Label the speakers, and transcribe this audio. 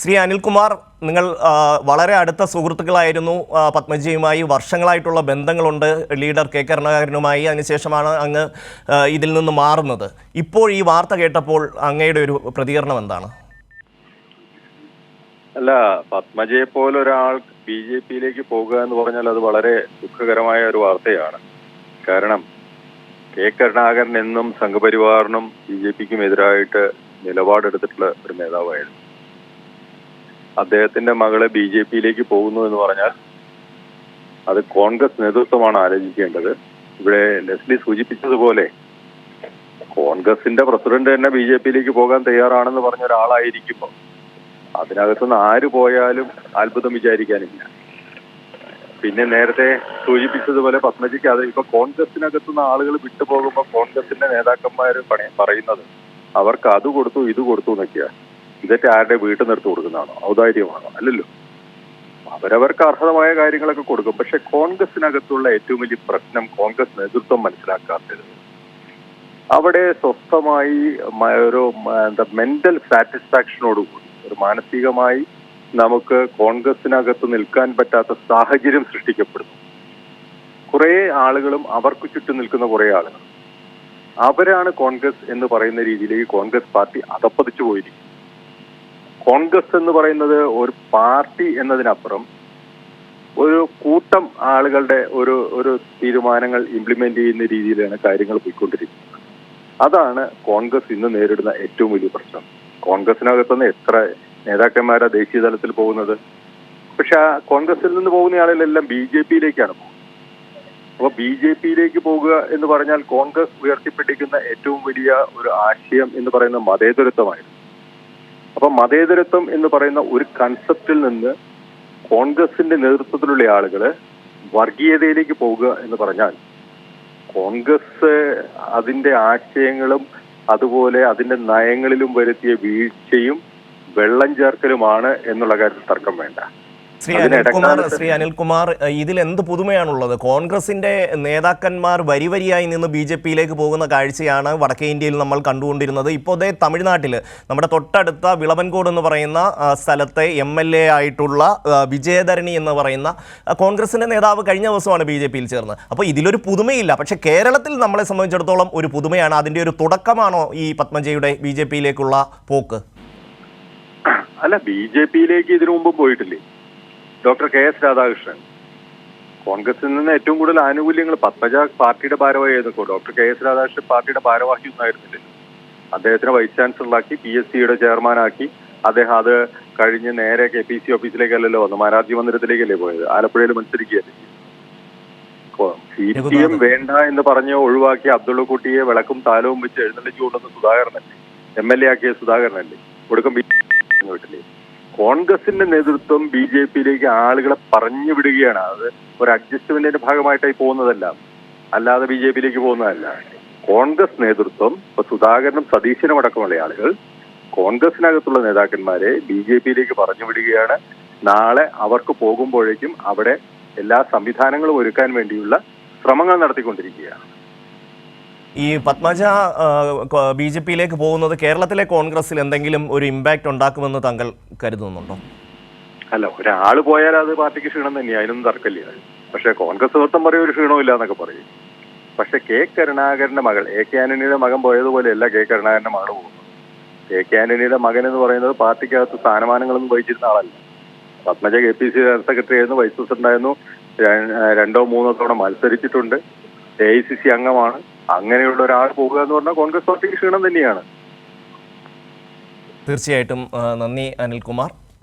Speaker 1: ശ്രീ അനിൽകുമാർ നിങ്ങൾ വളരെ അടുത്ത സുഹൃത്തുക്കളായിരുന്നു. പത്മജിയുമായി വർഷങ്ങളായിട്ടുള്ള ബന്ധങ്ങളുണ്ട്. ലീഡർ കെ കരുണാകരനുമായി അതിനുശേഷമാണ് അങ്ങ് ഇതിൽ നിന്ന് മാറുന്നത്. ഇപ്പോൾ ഈ വാർത്ത കേട്ടപ്പോൾ അങ്ങയുടെ ഒരു പ്രതികരണം എന്താണ്?
Speaker 2: അല്ല പത്മജയെ പോലെ ഒരാൾ ബി ജെ പിയിലേക്ക് പോകുക എന്ന് പറഞ്ഞാൽ അത് വളരെ ദുഃഖകരമായ ഒരു വാർത്തയാണ്. കാരണം കെ കരുണാകരൻ എന്നും സംഘപരിവാറിനും ബി ജെ പിക്കും എതിരായിട്ട് നിലപാടെടുത്തിട്ടുള്ള ഒരു നേതാവായിരുന്നു. അദ്ദേഹത്തിന്റെ മകളെ ബി ജെ പിയിലേക്ക് പോകുന്നു എന്ന് പറഞ്ഞാൽ അത് കോൺഗ്രസ് നേതൃത്വമാണ് ആലോചിക്കേണ്ടത്. ഇവിടെ ലെസ്ലി സൂചിപ്പിച്ചതുപോലെ കോൺഗ്രസിന്റെ പ്രസിഡന്റ് തന്നെ ബി ജെ പിയിലേക്ക് പോകാൻ തയ്യാറാണെന്ന് പറഞ്ഞ ഒരാളായിരിക്കുമ്പോൾ അതിനകത്തുനിന്ന് ആര് പോയാലും അത്ഭുതം വിചാരിക്കാനില്ല. പിന്നെ നേരത്തെ സൂചിപ്പിച്ചതുപോലെ പത്മജിക്ക് അത് ഇപ്പൊ കോൺഗ്രസിനകത്തുനിന്ന് ആളുകൾ വിട്ടുപോകുമ്പോൾ കോൺഗ്രസിന്റെ നേതാക്കന്മാർ പറയുന്നത് അവർക്ക് അത് കൊടുത്തു ഇത് കൊടുത്തു എന്നൊക്കെയാ. ഇതൊക്കെ ആരുടെ വീട്ടിൽ നിർത്തി കൊടുക്കുന്നതാണോ? ഔദാര്യമാണോ? അല്ലല്ലോ. അവരവർക്ക് അർഹതമായ കാര്യങ്ങളൊക്കെ കൊടുക്കും. പക്ഷെ കോൺഗ്രസിനകത്തുള്ള ഏറ്റവും വലിയ പ്രശ്നം കോൺഗ്രസ് നേതൃത്വം മനസ്സിലാക്കാത്തത്. അവിടെ സ്വസ്ഥമായി ഒരു എന്താ മെന്റൽ സാറ്റിസ്ഫാക്ഷനോടുകൂടി ഒരു മാനസികമായി നമുക്ക് കോൺഗ്രസിനകത്ത് നിൽക്കാൻ പറ്റാത്ത സാഹചര്യം സൃഷ്ടിക്കപ്പെടുന്നു. കുറെ ആളുകളും അവർക്ക് ചുറ്റും നിൽക്കുന്ന കുറെ ആളുകൾ അവരാണ് കോൺഗ്രസ് എന്ന് പറയുന്ന രീതിയിലേക്ക് കോൺഗ്രസ് പാർട്ടി അതപ്പതിച്ചു പോയിരിക്കും കോൺഗ്രസ് എന്ന് പറയുന്നത് ഒരു പാർട്ടി എന്നതിനപ്പുറം ഒരു കൂട്ടം ആളുകളുടെ ഒരു ഒരു തീരുമാനങ്ങൾ ഇംപ്ലിമെന്റ് ചെയ്യുന്ന രീതിയിലാണ് കാര്യങ്ങൾ പോയിക്കൊണ്ടിരിക്കുന്നത്. അതാണ് കോൺഗ്രസ് ഇന്ന് നേരിടുന്ന ഏറ്റവും വലിയ പ്രശ്നം. കോൺഗ്രസിനകത്തുനിന്ന് എത്ര നേതാക്കന്മാരാ ദേശീയ തലത്തിൽ പോകുന്നത്? പക്ഷെ ആ കോൺഗ്രസിൽ നിന്ന് പോകുന്ന ആളുകളെല്ലാം ബി ജെ പിയിലേക്കാണ് പോകുന്നത്. അപ്പോൾ ബി ജെ പിയിലേക്ക് പോകുക എന്ന് പറഞ്ഞാൽ കോൺഗ്രസ് ഉയർത്തിപ്പിടിക്കുന്ന ഏറ്റവും വലിയ ഒരു ആശയം എന്ന് പറയുന്ന മതേതരത്വമായിരുന്നു. അപ്പൊ മതേതരത്വം എന്ന് പറയുന്ന ഒരു കൺസെപ്റ്റിൽ നിന്ന് കോൺഗ്രസിന്റെ നേതൃത്വത്തിലുള്ള ആളുകൾ വർഗീയതയിലേക്ക് പോവുക എന്ന് പറഞ്ഞാൽ കോൺഗ്രസ് അതിന്റെ ആശയങ്ങളും അതുപോലെ അതിന്റെ നയങ്ങളിലും വരുത്തിയ വീഴ്ചയും വെള്ളം ചേർക്കലുമാണ് എന്നുള്ള കാര്യത്തിൽ തർക്കം വേണ്ട.
Speaker 1: ശ്രീ അനിൽകുമാർ ശ്രീ അനിൽകുമാർ ഇതിൽ എന്ത് പുതുമയാണുള്ളത്? കോൺഗ്രസിന്റെ നേതാക്കന്മാർ വരി വരിയായി നിന്ന് ബി ജെ പിയിലേക്ക് പോകുന്ന കാഴ്ചയാണ് വടക്കേ ഇന്ത്യയിൽ നമ്മൾ കണ്ടുകൊണ്ടിരുന്നത്. ഇപ്പോൾ അതേ തമിഴ്നാട്ടിൽ നമ്മുടെ തൊട്ടടുത്ത വിളവൻകോട് എന്ന് പറയുന്ന സ്ഥലത്തെ എം എൽ എ ആയിട്ടുള്ള വിജയധരണി എന്ന് പറയുന്ന കോൺഗ്രസിന്റെ നേതാവ് കഴിഞ്ഞ ദിവസമാണ് ബി ജെ പിയിൽ ചേർന്നത്. അപ്പോൾ ഇതിലൊരു പുതുമയില്ല. പക്ഷേ കേരളത്തിൽ നമ്മളെ സംബന്ധിച്ചിടത്തോളം ഒരു പുതുമയാണ്. അതിന്റെ ഒരു തുടക്കമാണോ ഈ പത്മജയുടെ ബി ജെ പിയിലേക്കുള്ള പോക്ക്?
Speaker 2: അല്ല ബി ജെ പിയിലേക്ക് ഇതിനു മുമ്പ് പോയിട്ടില്ലേ? Doctor K S Radhakrishnan. കോൺഗ്രസിൽ നിന്ന് ഏറ്റവും കൂടുതൽ ആനുകൂല്യങ്ങൾ പത്മജ പാർട്ടിയുടെ ഭാരവാഹിയായിരുന്നു ഡോക്ടർ കെ എസ് രാധാകൃഷ്ണൻ പാർട്ടിയുടെ ഭാരവാഹി ഒന്നും ആയിരുന്നില്ലല്ലോ അദ്ദേഹത്തിനെ വൈസ് ചാൻസലറാക്കി പി എസ് സിയുടെ ചെയർമാനാക്കി അദ്ദേഹം അത് കഴിഞ്ഞ് നേരെ കെ പി സി ഓഫീസിലേക്കല്ലല്ലോ വന്നു മാരാജി മന്ദിരത്തിലേക്കല്ലേ പോയത്? ആലപ്പുഴയിൽ മത്സരിക്കുകയല്ലേ സി പി എം വേണ്ട എന്ന് പറഞ്ഞ് ഒഴിവാക്കി അബ്ദുള്ള കുട്ടിയെ വിളക്കും താലവും വെച്ച് എഴുന്നള്ളിച്ചു കൊണ്ടുവന്ന സുധാകരനല്ലേ? എം എൽ എ ആക്കിയ സുധാകരനല്ലേ? ഒടുക്കം വീട്ടിൽ കോൺഗ്രസിന്റെ നേതൃത്വം ബി ജെ പിയിലേക്ക് ആളുകളെ പറഞ്ഞു വിടുകയാണ്. അത് ഒരു അഡ്ജസ്റ്റ്മെന്റിന്റെ ഭാഗമായിട്ടായി പോകുന്നതല്ല. അല്ലാതെ ബി ജെ പിയിലേക്ക് പോകുന്നതല്ല. കോൺഗ്രസ് നേതൃത്വം ഇപ്പൊ സുധാകരനും സതീശനും അടക്കമുള്ള ആളുകൾ കോൺഗ്രസിനകത്തുള്ള നേതാക്കന്മാരെ ബി ജെ പിയിലേക്ക് പറഞ്ഞു വിടുകയാണ്. നാളെ അവർക്ക് പോകുമ്പോഴേക്കും അവിടെ എല്ലാ സംവിധാനങ്ങളും ഒരുക്കാൻ വേണ്ടിയുള്ള ശ്രമങ്ങൾ നടത്തിക്കൊണ്ടിരിക്കുകയാണ്.
Speaker 1: ഈ പത്മജ ബി ജെ പിയിലേക്ക് പോകുന്നത് കേരളത്തിലെ കോൺഗ്രസിൽ എന്തെങ്കിലും ഒരു ഇമ്പാക്റ്റ് ഉണ്ടാക്കുമെന്ന് താങ്കൾ കരുതുന്നുണ്ടോ?
Speaker 2: അല്ല ഒരാൾ പോയാൽ അത് പാർട്ടിക്ക് ക്ഷീണം തന്നെയാണ് അതിനൊന്നും തർക്കമില്ല. പക്ഷെ കോൺഗ്രസ് നേതൃത്വം പറയും ഒരു ക്ഷീണവും എന്നൊക്കെ പറയും. പക്ഷെ കെ കരുണാകരന്റെ മകൾ എ കെ ആന്റണിയുടെ മകൻ പോയതുപോലെയല്ല കെ കരുണാകരന്റെ മകൾ പോകുന്നത്. കെ കെ ആന്റണിയുടെ മകൻ എന്ന് പറയുന്നത് പാർട്ടിക്കകത്ത് സ്ഥാനമാനങ്ങളൊന്നും വഹിച്ചിരുന്ന ആളല്ല. Padmaja K P C secretary ആയിരുന്നു വൈസ് പ്രസിഡന്റ് ആയിരുന്നു. രണ്ടോ മൂന്നോ തവണ മത്സരിച്ചിട്ടുണ്ട്. എ ഐ സി സി അംഗമാണ്. അങ്ങനെയുള്ള ഒരാൾ പോകുക എന്ന് പറഞ്ഞാൽ കോൺഗ്രസ് പാർട്ടിക്ക് ക്ഷീണം തന്നെയാണ്.
Speaker 1: തീർച്ചയായിട്ടും നന്ദി അനിൽകുമാർ.